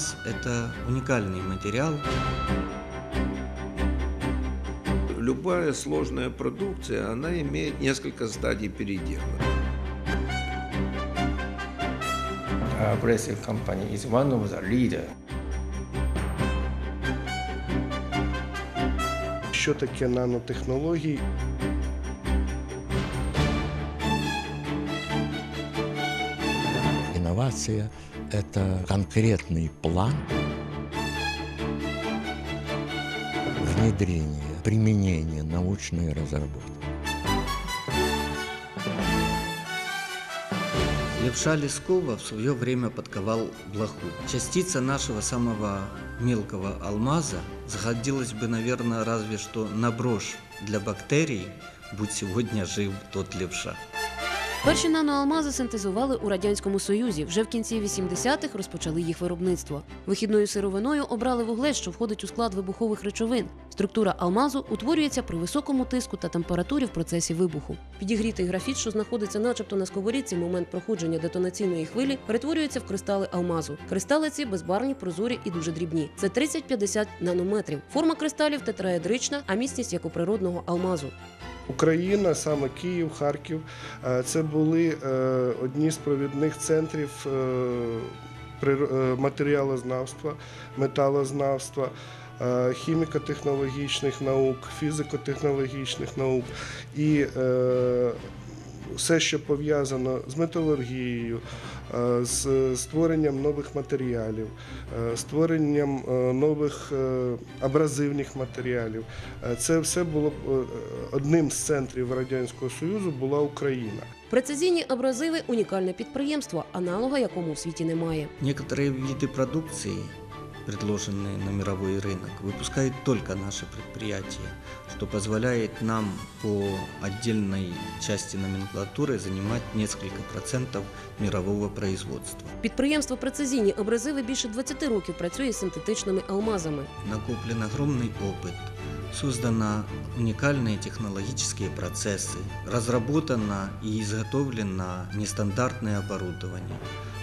Алмаз – это уникальный материал. Любая сложная продукция, она имеет несколько стадий передела. Abrasive company is one of the leader. Що таке нанотехнології? Инновация – это конкретный план внедрения, применения научной разработки. Левша Лескова в свое время подковал блоху. Частица нашего самого мелкого алмаза заходилась бы, наверное, разве что на брошь для бактерий, будь сегодня жив тот левша. Перші наноалмази синтезували у радянському союзі. Вже в кінці 80-х розпочали їх виробництво. Вихідною сировиною обрали вуглець, що входить у склад вибухових речовин. Структура алмазу утворюється при високому тиску та температурі в процесі вибуху. Підігрітий графіт, що знаходиться начебто на сковорідці момент проходження детонаційної хвилі, перетворюється в кристали алмазу. Кристали ці безбарвні, прозорі і дуже дрібні. Це 30-50 нанометрів. Форма кристалів тетраедрична, а міцність як у природного алмазу. Україна, саме Київ, Харків, е, це були е, одні з провідних центрів е, матеріалознавства, металознавства, хіміко-технологічних наук, фізико-технологічних наук. І все, що пов'язано з металургією, е, з створенням нових матеріалів, е, створенням е, нових абразивних матеріалів. Це все було одним з центрів Радянського Союзу була Україна. Прецизійні абразиви унікальне підприємство, аналога якому в світі немає. Некоторые виды продукции, предложенные на мировой рынок, выпускает только наше предприятие, что позволяет нам по отдельной части номенклатуры занимать несколько процентов мирового производства. Підприємство прецизійні абразиви більше 20 років працює з синтетичними алмазами. Накоплен огромный опыт, созданы уникальные технологические процессы, разработано и изготовлено нестандартное оборудование,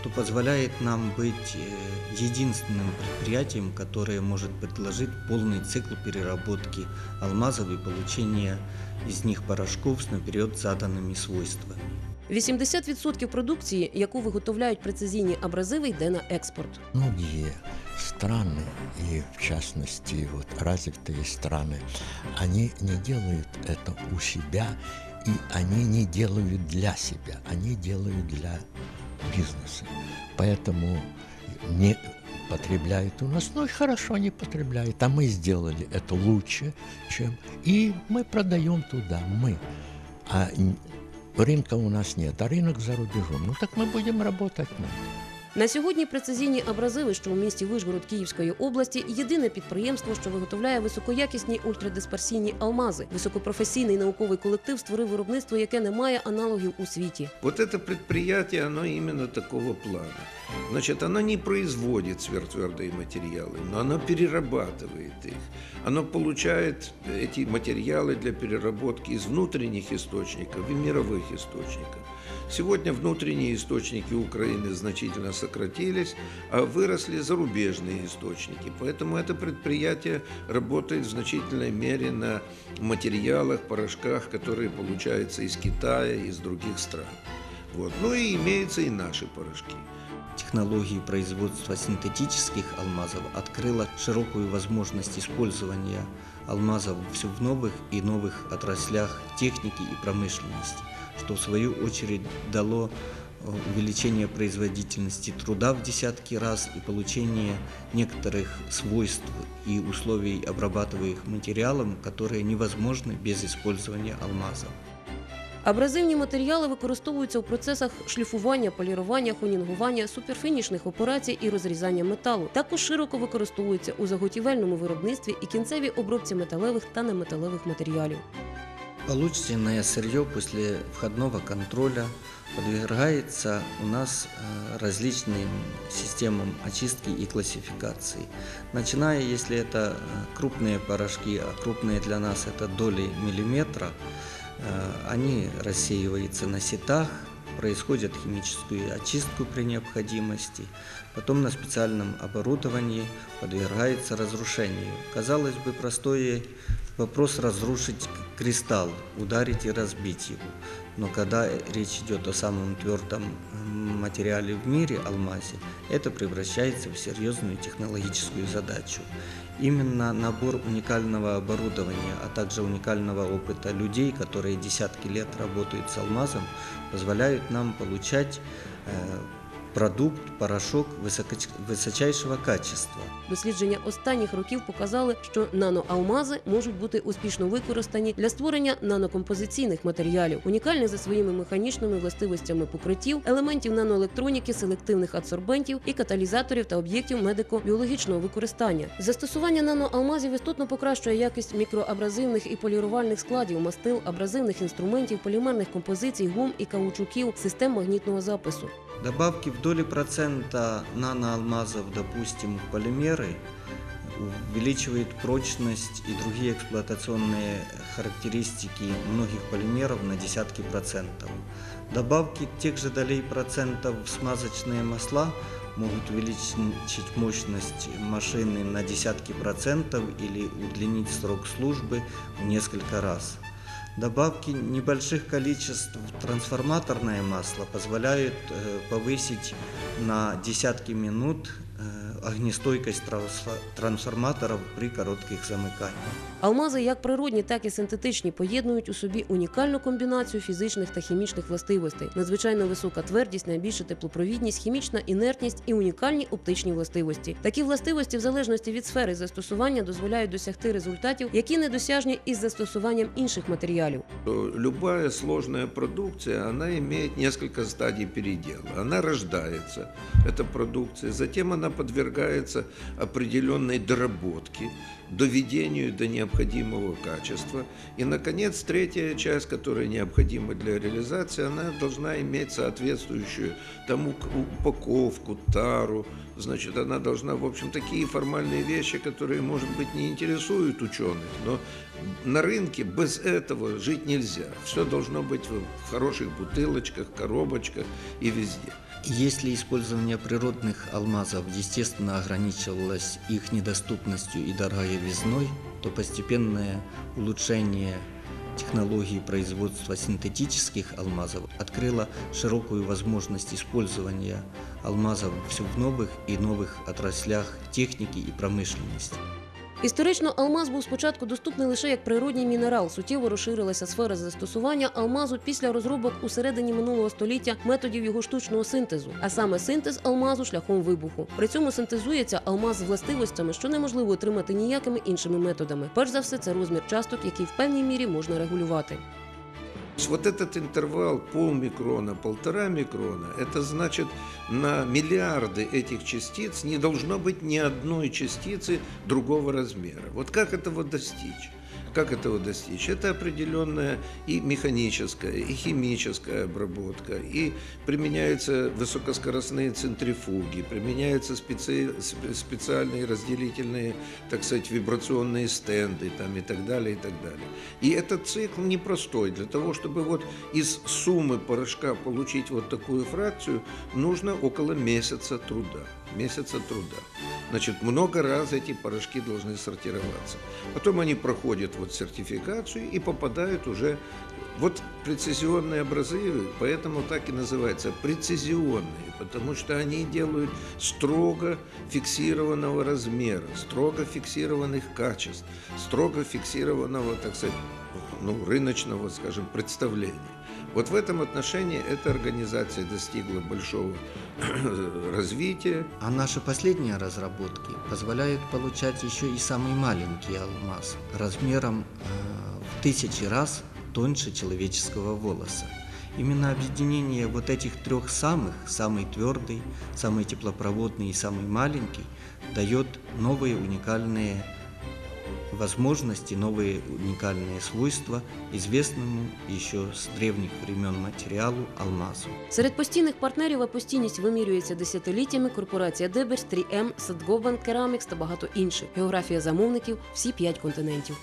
что позволяет нам быть э, единственным предприятием, которое может предложить полный цикл переработки алмазов и получения из них порошков с наперед заданными свойствами. 80% продукції, яку виготовляють прецизійні абразиви, йде на експорт. Многие страны, и в частности вот развитые страны, они не делают это у себя, и они не делают для себя, они делают для бизнеса. Поэтому не потребляют у нас, ну и хорошо не потребляют, а мы сделали это лучше, чем... И мы продаем туда, мы. А рынка у нас нет, а рынок за рубежом. Ну так мы будем работать на это. На сьогодні прецизійні абразиви, що у місті Вишгород Київської області, єдине підприємство, що виготовляє високоякісні ультрадисперсійні алмази. Високопрофесійний науковий колектив створив виробництво, яке не має аналогів у світі. Вот это предприятие, оно именно такого плана. Значит, оно не производит сверхтвердые материалы, но оно перерабатывает их. Оно получает эти материалы для переработки из внутренних источников и мировых источников. Сегодня внутренние источники Украины значительно сократились, а выросли зарубежные источники. Поэтому это предприятие работает в значительной мере на материалах, порошках, которые получаются из Китая, из других стран. Вот. Ну и имеются и наши порошки. Технологии производства синтетических алмазов открыла широкую возможность использования алмазов все в новых и новых отраслях техники и промышленности, что в свою очередь дало э, увеличение производительности труда в десятки раз и получение некоторых свойств и условий обрабатываемых материалов, которые невозможны без использования алмазов. Абразивні матеріали використовуються у процесах шліфування, полірування, хонінгування, суперфінішних операцій і розрізання металу. Також широко використовуються у заготівельному виробництві і кінцевій обробці металевих та неметалевих матеріалів. Полученное сырье после входного контроля подвергается у нас э, различным системам очистки и классификации. Начиная, если это э, крупные порошки, а крупные для нас это доли миллиметра, э, они рассеиваются на сетах, происходят химическую очистку при необходимости, потом на специальном оборудовании подвергается разрушению. Казалось бы, простой вопрос разрушить кристалл, ударить и разбить его. Но когда речь идет о самом твердом материале в мире, алмазе, это превращается в серьезную технологическую задачу. Именно набор уникального оборудования, а также уникального опыта людей, которые десятки лет работают с алмазом, позволяют нам получать э, продукт, порошок высочайшего качества. Дослідження останніх років показали, що наноалмази можуть бути успішно використані для створення нанокомпозиційних матеріалів, унікальних за своїми механічними властивостями покриттів, елементів наноелектроніки, селективних адсорбентів і каталізаторів та об'єктів медико-біологічного використання. Застосування наноалмазів істотно покращує якість мікроабразивних і полірувальних складів, мастил, абразивних інструментів, полімерних композицій, гум і каучуків, систем магнітного запису. Добавки в доли процента наноалмазов, допустим, в полимеры увеличивает прочность и другие эксплуатационные характеристики многих полимеров на десятки процентов. Добавки тех же долей процентов в смазочные масла могут увеличить мощность машины на десятки процентов или удлинить срок службы в несколько раз. Добавки небольших количеств трансформаторное масло позволяют э, повысить на десятки минут огнестойкость трансфа- трансформаторов при коротких замыканиях. Алмази, як природні, так і синтетичні, поєднують у собі унікальну комбінацію фізичних та хімічних властивостей, надзвичайно висока твердість, найбільша теплопровідність, хімічна інертність і унікальні оптичні властивості. Такі властивості, в залежності від сфери застосування, дозволяють досягти результатів, які недосяжні із застосуванням інших матеріалів. То Любая сложная продукция, она имеет несколько стадий передела. Она рождается, эта продукция, затем она подвергается определенной доработке, доведению до необходимого качества. И, наконец, третья часть, которая необходима для реализации, она должна иметь соответствующую тому упаковку, тару, Значит, она должна, в общем, такие формальные вещи, которые, может быть, не интересуют ученых, но на рынке без этого жить нельзя. Все должно быть в хороших бутылочках, коробочках и везде. Если использование природных алмазов естественно ограничивалось их недоступностью и дороговизной, то постепенное улучшение технологии производства синтетических алмазов открыло широкую возможность использования алмазов все в новых и новых отраслях техники и промышленности. Історично алмаз був спочатку доступний лише як природній мінерал. Суттєво розширилася сфера застосування алмазу після розробок у середині минулого століття методів його штучного синтезу, а саме синтез алмазу шляхом вибуху. При цьому синтезується алмаз з властивостями, що неможливо отримати ніякими іншими методами. Перш за все, це розмір часток, який в певній мірі можна регулювати. Вот этот интервал полмикрона, полтора микрона, это значит на миллиарды этих частиц не должно быть ни одной частицы другого размера. Вот как этого достичь? Как этого достичь? Это определенная и механическая, и химическая обработка, и применяются высокоскоростные центрифуги, применяются специ- спе- специальные разделительные, так сказать, вибрационные стенды там, и так далее, и так далее. И этот цикл непростой. Для того, чтобы вот из суммы порошка получить вот такую фракцию, нужно около месяца труда. Месяца труда. Значит, много раз эти порошки должны сортироваться. Потом они проходят вот сертификацию и попадают уже вот прецизионные абразивы, поэтому так и называются прецизионные, потому что они делают строго фиксированного размера, строго фиксированных качеств, строго фиксированного, так сказать, ну, рыночного, скажем, представления. Вот в этом отношении эта организация достигла большого развития. А наши последние разработки позволяют получать еще и самый маленький алмаз размером э, в тысячи раз тоньше человеческого волоса. Именно объединение вот этих трех самых, самый твердый, самый теплопроводный и самый маленький, дает новые уникальные возможности, новые уникальные свойства известному еще с древних времен материалу алмазу. Серед постійних партнерів а постійність вимірюється десятиліттями корпорація Деберс, 3М, Садгобан, Керамікс та багато інших. Географія замовників всі п'ять континентів.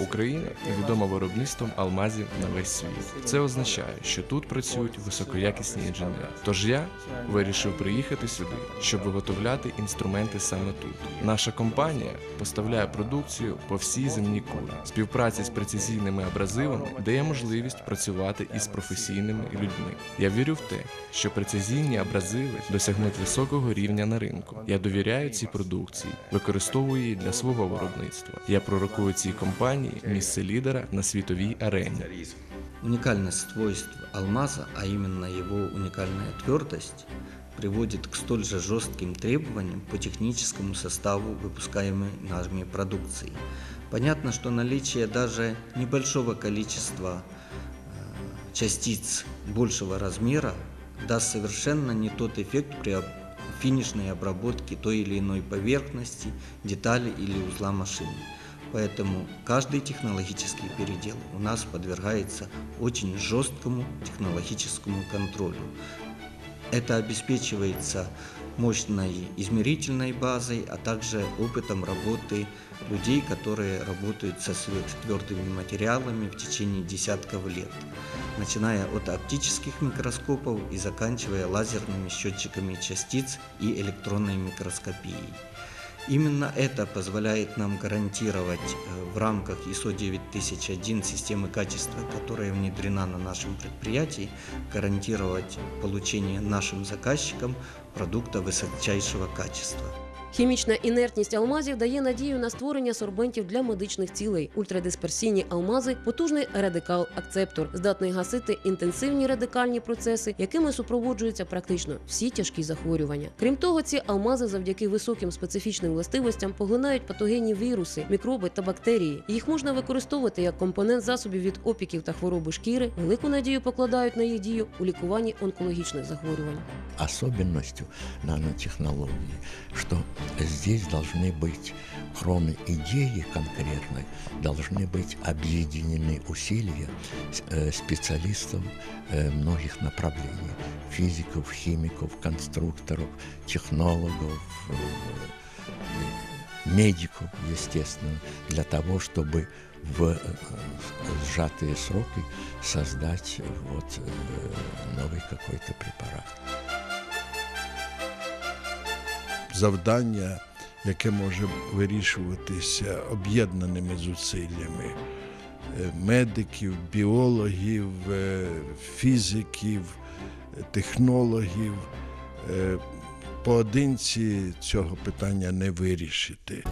Україна відома виробництвом алмазів на весь світ. Це означає, що тут працюють високоякісні інженери. Тож я вирішив приїхати сюди, щоб виготовляти інструменти саме тут. Наша компанія поставляє продукцію по всій земній кулі. Співпраця з прецизійними абразивами дає можливість працювати із професійними людьми. Я вірю в те, що прецизійні абразиви досягнуть високого рівня на ринку. Я довіряю цій продукції, використовую її для свого виробництва. Я пророкую цій компанії місце лідера на світовій арені. Уникальность свойств алмаза, а именно его уникальная твердость, приводит к столь же жестким требованиям по техническому составу выпускаемой нами продукции. Понятно, что наличие даже небольшого количества э, частиц большего размера даст совершенно не тот эффект при финишной обработке той или иной поверхности, детали или узла машины. Поэтому каждый технологический передел у нас подвергается очень жесткому технологическому контролю. Это обеспечивается мощной измерительной базой, а также опытом работы людей, которые работают со сверхтвердыми материалами в течение десятков лет, начиная от оптических микроскопов и заканчивая лазерными счетчиками частиц и электронной микроскопией. Именно это позволяет нам гарантировать э, в рамках ISO 9001 системы качества, которая внедрена на нашем предприятии, гарантировать получение нашим заказчикам продукта высочайшего качества. Хімічна інертність алмазів дає надію на створення сорбентів для медичних цілей. Ультрадисперсійні алмази потужний радикал-акцептор, здатний гасити інтенсивні радикальні процеси, якими супроводжуються практично всі тяжкі захворювання. Крім того, ці алмази завдяки високим специфічним властивостям поглинають патогенні віруси, мікроби та бактерії. Їх можна використовувати як компонент засобів від опіків та хвороби шкіри. Велику надію покладають на їх дію у лікуванні онкологічних захворювань. особенностью нанотехнологии, что здесь должны быть, кроме идеи конкретной, должны быть объединены усилия э, специалистов э, многих направлений. Физиков, химиков, конструкторов, технологов, э, медиков, естественно, для того, чтобы в сжатые сроки создать вот новый какой-то препарат. Завдання, яке може вирішуватися об'єднаними зусиллями е, медиків, біологів, е, фізиків, технологів. Е, Поодинці цього питання не вирішити.